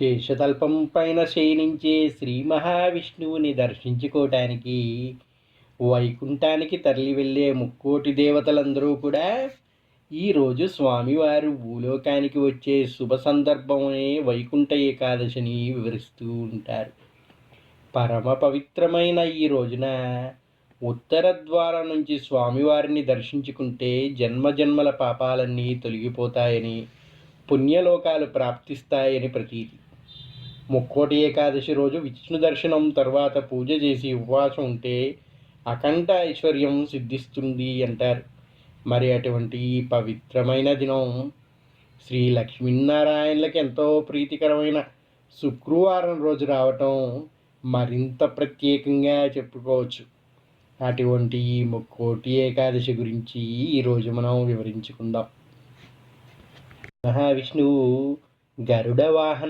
శేషతల్పం పైన శయనించే శ్రీ మహావిష్ణువుని దర్శించుకోవటానికి వైకుంఠానికి తరలి వెళ్ళే ముక్కోటి దేవతలందరూ కూడా ఈరోజు స్వామివారు భూలోకానికి వచ్చే శుభ సందర్భమనే వైకుంఠ ఏకాదశిని వివరిస్తూ ఉంటారు. పరమ పవిత్రమైన ఈ రోజున ఉత్తర ద్వారం నుంచి స్వామివారిని దర్శించుకుంటే జన్మజన్మల పాపాలన్నీ తొలగిపోతాయని పుణ్యలోకాలు ప్రాప్తిస్తాయని ప్రతీతి. ముక్కోటి ఏకాదశి రోజు విష్ణు దర్శనం తర్వాత పూజ చేసి ఉపవాసం ఉంటే అఖండ ఐశ్వర్యం సిద్ధిస్తుంది అంటారు. మరి అటువంటి ఈ పవిత్రమైన దినం శ్రీ లక్ష్మీనారాయణలకు ఎంతో ప్రీతికరమైన శుక్రవారం రోజు రావటం మరింత ప్రత్యేకంగా చెప్పుకోవచ్చు. అటువంటి ఈ ముక్కోటి ఏకాదశి గురించి ఈరోజు మనం వివరించుకుందాం. మహావిష్ణువు గరుడ వాహన